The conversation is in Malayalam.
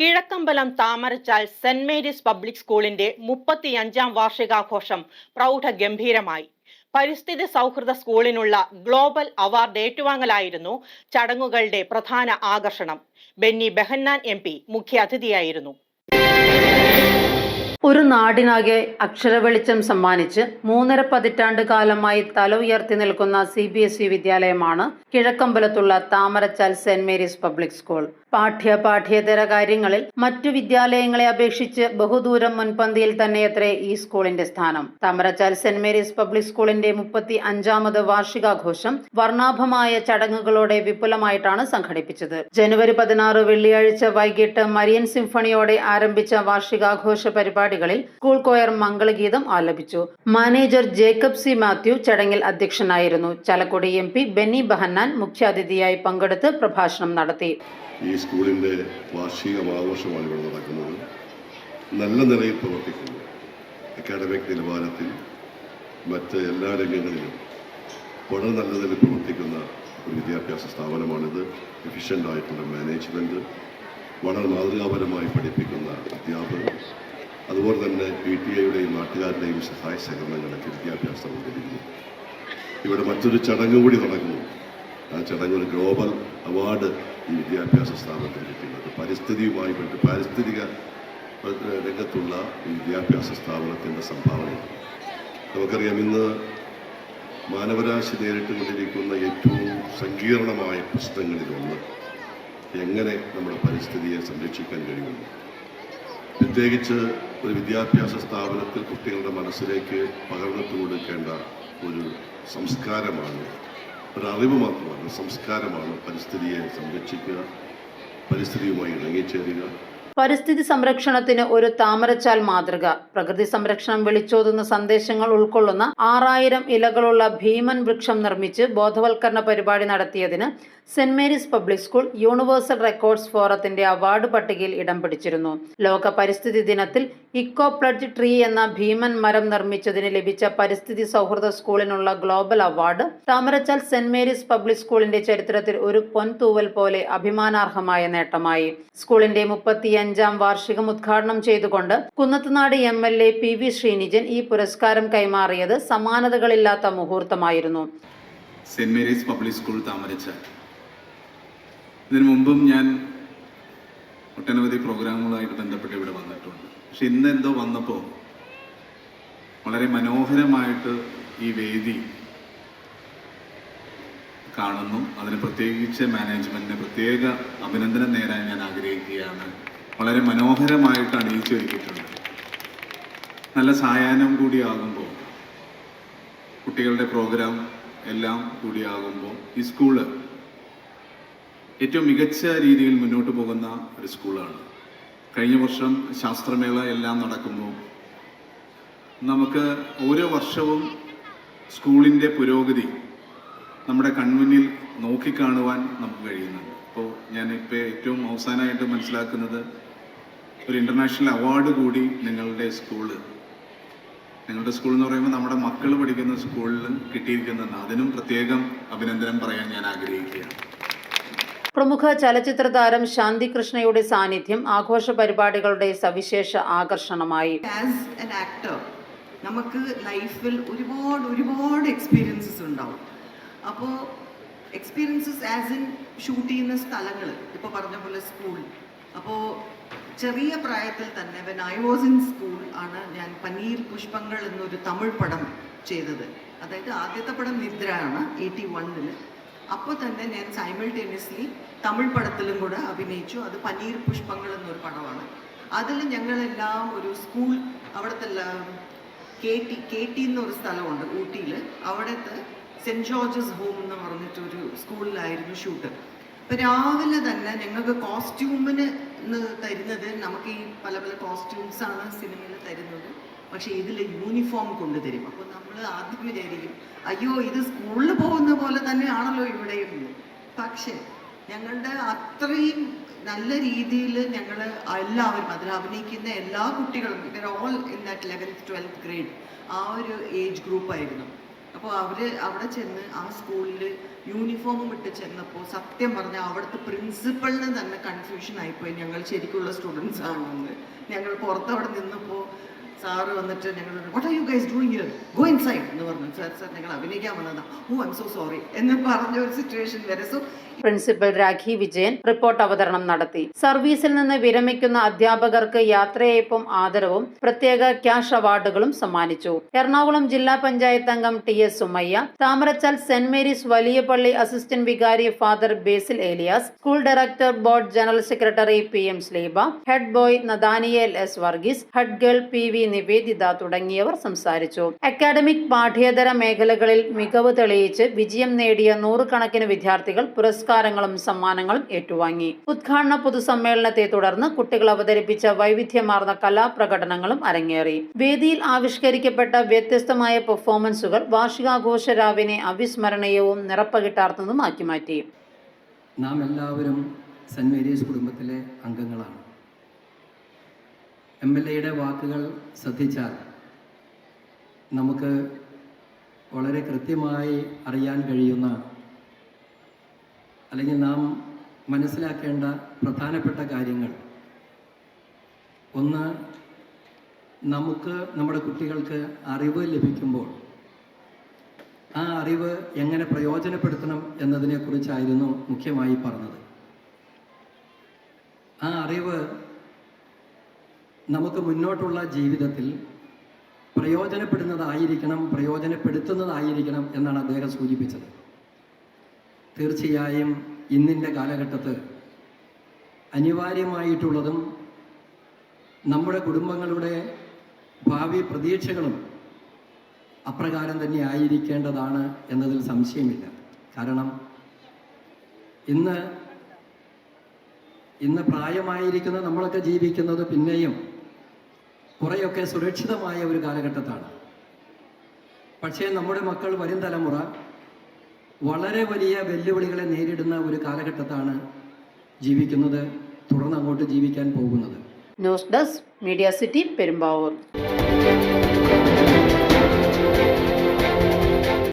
Kizhakkambalam Thamarachal saint Mary's public സ്കൂളിന്റെ മുപ്പത്തിയഞ്ചാം വാർഷികാഘോഷം പ്രൗഢഗംഭീരമായി. പരിസ്ഥിതി സൗഹൃദ സ്കൂളിനുള്ള ഗ്ലോബൽ അവാർഡ് ഏറ്റുവാങ്ങലായിരുന്നു ചടങ്ങുകളുടെ പ്രധാന ആകർഷണം. ബെന്നി ബെഹന്നാൻ എം പി മുഖ്യാതിഥിയായിരുന്നു. ഒരു നാടിനാകെ അക്ഷരവെളിച്ചം സമ്മാനിച്ച് മൂന്നര പതിറ്റാണ്ട് കാലമായി തല ഉയർത്തി നിൽക്കുന്ന സി ബി എസ് ഇ വിദ്യാലയമാണ് കിഴക്കമ്പലത്തുള്ള Thamarachal saint Mary's public school. പാഠ്യ പാഠ്യേതര കാര്യങ്ങളിൽ മറ്റു വിദ്യാലയങ്ങളെ അപേക്ഷിച്ച് ബഹുദൂരം മുൻപന്തിയിൽ തന്നെയത്രേ ഈ സ്കൂളിന്റെ സ്ഥാനം. താമരച്ചാൽ സെന്റ് മേരീസ് പബ്ലിക് സ്കൂളിന്റെ മുപ്പത്തി അഞ്ചാമത് വാർഷികാഘോഷം വർണാഭമായ ചടങ്ങുകളോടെ വിപുലമായിട്ടാണ് സംഘടിപ്പിച്ചത്. ജനുവരി പതിനാറ് വെള്ളിയാഴ്ച വൈകിട്ട് മരിയൻ സിംഫണിയോടെ ആരംഭിച്ച വാർഷികാഘോഷ പരിപാടികളിൽ സ്കൂൾ കോയർ മംഗളഗീതം ആലപിച്ചു. മാനേജർ ജേക്കബ് സി മാത്യു ചടങ്ങിൽ അധ്യക്ഷനായിരുന്നു. ചലക്കുടി എം പി ബെന്നി ബഹന്നാൻ മുഖ്യാതിഥിയായി പങ്കെടുത്ത് പ്രഭാഷണം നടത്തി. ഈ സ്കൂളിന്റെ വാർഷിക ആഘോഷമാണ് ഇവിടെ നടക്കുന്നത്. നല്ല നിലയിൽ പ്രവർത്തിക്കുന്നു. അക്കാഡമിക് നിലവാരത്തിൽ മറ്റ് എല്ലാ രംഗങ്ങളിലും വളരെ നല്ല നിലയിൽ പ്രവർത്തിക്കുന്ന ഒരു വിദ്യാഭ്യാസ സ്ഥാപനമാണിത്. എഫിഷ്യന്റ് ആയിട്ടുള്ള മാനേജ്മെന്റ് വളരെ മാതൃകാപരമായി പഠിപ്പിക്കുന്ന അധ്യാപകർ അതുപോലെ തന്നെ പി ടി എയുടെയും നാട്ടുകാരുടെയും സഹായ സഹകരണങ്ങളൊക്കെ വിദ്യാഭ്യാസം കൊണ്ടിരിക്കുന്നു. ഇവിടെ മറ്റൊരു ചടങ്ങ് കൂടി നടക്കുന്നു. ആ ചടങ്ങ് ഒരു ഗ്ലോബൽ അവാർഡ് ഈ വിദ്യാഭ്യാസ സ്ഥാപനത്തിന് കിട്ടുന്നത്. പരിസ്ഥിതിയുമായി ബന്ധ പാരിസ്ഥിതിക രംഗത്തുള്ള ഈ വിദ്യാഭ്യാസ സ്ഥാപനത്തിന്റെ സംഭാവനയാണ്. നമുക്കറിയാം ഇന്ന് മാനവരാശി നേരിട്ടുകൊണ്ടിരിക്കുന്ന ഏറ്റവും സങ്കീർണമായ പ്രശ്നങ്ങളിലൊന്ന് എങ്ങനെ നമ്മുടെ പരിസ്ഥിതിയെ സംരക്ഷിക്കാൻ കഴിയുന്നു. പ്രത്യേകിച്ച് ഒരു വിദ്യാഭ്യാസ സ്ഥാപനത്തിൽ കുട്ടികളുടെ മനസ്സിലേക്ക് പകർന്നിട്ട് കൊടുക്കേണ്ട ഒരു സംസ്കാരമാണ്. ഒരു അറിവ് മാത്രമല്ല സംസ്കാരമാണ് പരിസ്ഥിതിയെ സംരക്ഷിക്കുക പരിസ്ഥിതിയുമായി ഇണങ്ങിച്ചേരുക. പരിസ്ഥിതി സംരക്ഷണത്തിന് ഒരു താമരച്ചാൽ മാതൃക. പ്രകൃതി സംരക്ഷണം വിളിച്ചോതുന്ന സന്ദേശങ്ങൾ ഉൾക്കൊള്ളുന്ന ആറായിരം ഇലകളുള്ള ഭീമൻ വൃക്ഷം നിർമ്മിച്ച് ബോധവൽക്കരണ പരിപാടി നടത്തിയതിന് saint Mary's public school universal records ഫോറത്തിന്റെ അവാർഡ് പട്ടികയിൽ ഇടം പിടിച്ചിരുന്നു. ലോക പരിസ്ഥിതി ദിനത്തിൽ ഇക്കോ പ്ലഡ്ജ് ട്രീ എന്ന ഭീമൻ മരം നിർമ്മിച്ചതിന് ലഭിച്ച പരിസ്ഥിതി സൗഹൃദ സ്കൂളിനുള്ള global award Thamarachal saint Mary's public സ്കൂളിന്റെ ചരിത്രത്തിൽ ഒരു പൊൻതൂവൽ പോലെ അഭിമാനാർഹമായ നേട്ടമായി. സ്കൂളിന്റെ മുപ്പത്തിയഞ്ചാം വാർഷികം ഉദ്ഘാടനം ചെയ്തുകൊണ്ട് Kunnathunad M L A P V Sreenijin ഈ പുരസ്കാരം കൈമാറിയത് സമാനതകളില്ലാത്ത മുഹൂർത്തമായിരുന്നു. Saint Mary's public school Thamarachal ഇതിനു മുമ്പും ഞാൻ ഒട്ടനവധി പ്രോഗ്രാമുകളായിട്ട് ബന്ധപ്പെട്ട് ഇവിടെ വന്നിട്ടുണ്ട്. പക്ഷെ ഇന്ന് എന്തോ വന്നപ്പോൾ വളരെ മനോഹരമായിട്ട് ഈ വേദി കാണുന്നു. അതിന് പ്രത്യേകിച്ച് മാനേജ്മെന്റിന് പ്രത്യേക അഭിനന്ദനം നേരാൻ ഞാൻ ആഗ്രഹിക്കുകയാണ്. വളരെ മനോഹരമായിട്ട് അണിയിച്ചൊരുക്കിയിട്ടുണ്ട് നല്ല സായാഹ്നം കൂടിയാകുമ്പോൾ കുട്ടികളുടെ പ്രോഗ്രാം എല്ലാം കൂടിയാകുമ്പോൾ ഈ സ്കൂൾ ഏറ്റവും മികച്ച രീതിയിൽ മുന്നോട്ട് പോകുന്ന ഒരു സ്കൂളാണ്. കഴിഞ്ഞ വർഷം ശാസ്ത്രമേള എല്ലാം നടക്കുന്നു. നമുക്ക് ഓരോ വർഷവും സ്കൂളിന്റെ പുരോഗതി നമ്മുടെ കൺമുന്നിൽ നോക്കിക്കാണുവാൻ നമുക്ക് കഴിയുന്നുണ്ട്. അപ്പോൾ ഞാനിപ്പോൾ ഏറ്റവും അവസാനമായിട്ട് മനസ്സിലാക്കുന്നത് ഒരു ഇന്റർനാഷണൽ അവാർഡ് കൂടി നിങ്ങളുടെ സ്കൂൾ നിങ്ങളുടെ സ്കൂൾ എന്ന് പറയുമ്പോൾ നമ്മുടെ മക്കൾ പഠിക്കുന്ന സ്കൂളിൽ കിട്ടിയിരിക്കുന്നതാണ് അതിനും പ്രത്യേകം അഭിനന്ദനം പറയാൻ ഞാൻ ആഗ്രഹിക്കുകയാണ്. പ്രമുഖ ചലച്ചിത്ര താരം ശാന്തി കൃഷ്ണയുടെ സാന്നിധ്യം ആഘോഷ പരിപാടികളുടെ സവിശേഷ ആകർഷണമായി. നമുക്ക് ലൈഫിൽ ഒരുപാട് ഒരുപാട് എക്സ്പീരിയൻസസ് ഉണ്ടാവും. അപ്പോൾ എക്സ്പീരിയൻസസ് ആസ് ഇൻ ഷൂട്ട് ചെയ്യുന്ന സ്ഥലങ്ങൾ ഇപ്പോൾ പറഞ്ഞ പോലെ സ്കൂൾ അപ്പോൾ ചെറിയ പ്രായത്തിൽ തന്നെ when I was in school ആണ് ഞാൻ പനീർ പുഷ്പങ്ങൾ എന്നൊരു തമിഴ് പടം ചെയ്തത്. അതായത് ആദ്യത്തെ പടം നിദ്രയാണ് എയ്റ്റി വണ്ണിൽ അപ്പോൾ തന്നെ ഞാൻ സൈമിൾട്ടേനിയസ്ലി തമിഴ് പടത്തിലും കൂടെ അഭിനയിച്ചു. അത് പനീർ പുഷ്പങ്ങൾ എന്നൊരു പടമാണ്. അതിൽ ഞങ്ങളെല്ലാം ഒരു സ്കൂൾ അവിടുത്തെ കെ ടി കെ ടി എന്നൊരു സ്ഥലമുണ്ട് ഊട്ടിയിൽ അവിടുത്തെ സെന്റ് ജോർജസ് ഹോം എന്ന് പറഞ്ഞിട്ടൊരു സ്കൂളിലായിരുന്നു ഷൂട്ട് അപ്പം രാവിലെ തന്നെ ഞങ്ങൾക്ക് കോസ്റ്റ്യൂമിന് തരുന്നത് നമുക്ക് ഈ പല പല കോസ്റ്റ്യൂംസാണ് സിനിമയിൽ തരുന്നത്. പക്ഷേ ഇതിൽ യൂണിഫോം കൊണ്ടുതരും. അപ്പോൾ നമ്മൾ ആദ്യം വിചാരിക്കും അയ്യോ ഇത് സ്കൂളിൽ പോകുന്ന പോലെ തന്നെയാണല്ലോ ഇവിടെയും. പക്ഷേ ഞങ്ങളുടെ അത്രയും നല്ല രീതിയിൽ ഞങ്ങൾ എല്ലാവരും അതിൽ അഭിനയിക്കുന്ന എല്ലാ കുട്ടികളും ഇവർ all in that eleventh twelfth grade ആ ഒരു ഏജ് ഗ്രൂപ്പായിരുന്നു അപ്പോൾ അവർ അവിടെ ചെന്ന് ആ സ്കൂളിൽ യൂണിഫോമും ഇട്ട് ചെന്നപ്പോൾ സത്യം പറഞ്ഞാൽ അവിടുത്തെ പ്രിൻസിപ്പളിന് തന്നെ കൺഫ്യൂഷൻ ആയിപ്പോയി ഞങ്ങൾ ശരിക്കുള്ള സ്റ്റുഡൻസ് ആണോ എന്ന് ഞങ്ങൾ പുറത്തവിടെ നിന്നപ്പോൾ സാറ് വന്നിട്ട് ഞങ്ങൾ what are you guys doing here go inside എന്ന് പറഞ്ഞു. സാർ സാർ ഞങ്ങൾ അഭിനയിക്കാൻ വന്നതാണ് ഓ ഐ സോ സോറി എന്ന് പറഞ്ഞ ഒരു സിറ്റുവേഷൻ വരെ. So principal Rakhi Vijayan report അവതരണം നടത്തി. സർവീസിൽ നിന്ന് വിരമിക്കുന്ന അധ്യാപകർക്ക് യാത്രയയപ്പും ആദരവും പ്രത്യേക ക്യാഷ് അവാർഡുകളും സമ്മാനിച്ചു. എറണാകുളം ജില്ലാ പഞ്ചായത്ത് അംഗം T S Sumayya Thamarachal saint Mary's Valiyapalli assistant വികാരി father Basil Elias school director board general secretary P M Sleeba head boy Nadaniel S Varghese head girl P V Niveditha തുടങ്ങിയവർ സംസാരിച്ചു. അക്കാദമിക് പാഠ്യേതര മേഖലകളിൽ മികവ് തെളിയിച്ച് വിജയം നേടിയ നൂറുകണക്കിന് വിദ്യാർത്ഥികൾ പുരസ്കാരങ്ങളും സമ്മാനങ്ങളും ഏറ്റുവാങ്ങി. ഉദ്ഘാടന പൊതുസമ്മേളനത്തെ തുടർന്ന് കുട്ടികൾ അവതരിപ്പിച്ച വൈവിധ്യമാർന്ന കലാപ്രകടനങ്ങളും അരങ്ങേറി. വേദിയിൽ ആവിഷ്കരിക്കപ്പെട്ട വ്യത്യസ്തമായ പെർഫോമൻസുകൾ വാർഷികാഘോഷ രാവിനെ അവിസ്മരണീയവും നിറപ്പകിട്ടാർന്നതുമാക്കി മാറ്റി. നാം എല്ലാവരും സെന്റ് മേരീസ് കുടുംബത്തിലെ അംഗങ്ങളാണ്. എം എൽ എയുടെ വാക്കുകൾ ശ്രദ്ധിച്ചാൽ നമുക്ക് വളരെ കൃത്യമായി അറിയാൻ കഴിയുന്ന അല്ലെങ്കിൽ നാം മനസ്സിലാക്കേണ്ട പ്രധാനപ്പെട്ട കാര്യങ്ങൾ. ഒന്ന് നമുക്ക് നമ്മുടെ കുട്ടികൾക്ക് അറിവ് ലഭിക്കുമ്പോൾ ആ അറിവ് എങ്ങനെ പ്രയോജനപ്പെടുത്തണം എന്നതിനെക്കുറിച്ചായിരുന്നു മുഖ്യമായി പറഞ്ഞത്. ആ അറിവ് നമുക്ക് മുന്നോട്ടുള്ള ജീവിതത്തിൽ പ്രയോജനപ്പെടുന്നതായിരിക്കണം പ്രയോജനപ്പെടുത്തുന്നതായിരിക്കണം എന്നാണ് അദ്ദേഹം സൂചിപ്പിച്ചത്. തീർച്ചയായും ഇന്നിന്റെ കാലഘട്ടത്ത് അനിവാര്യമായിട്ടുള്ളതും നമ്മുടെ കുടുംബങ്ങളുടെ ഭാവി പ്രതീക്ഷകളും അപ്രകാരം തന്നെ ആയിരിക്കേണ്ടതാണ് എന്നതിൽ സംശയമില്ല. കാരണം ഇന്ന് ഇന്ന് പ്രായമായിരിക്കുന്ന നമ്മളൊക്കെ ജീവിക്കുന്നത് പിന്നെയും കുറേയൊക്കെ സുരക്ഷിതമായ ഒരു കാലഘട്ടത്താണ്. പക്ഷേ നമ്മുടെ മക്കൾ വരും തലമുറ വളരെ വലിയ വെല്ലുവിളികളെ നേരിടുന്ന ഒരു കാലഘട്ടത്താണ് ജീവിക്കുന്നത് തുടർന്ന് അങ്ങോട്ട് ജീവിക്കാൻ പോകുന്നത്. News desk media city Perumbavoor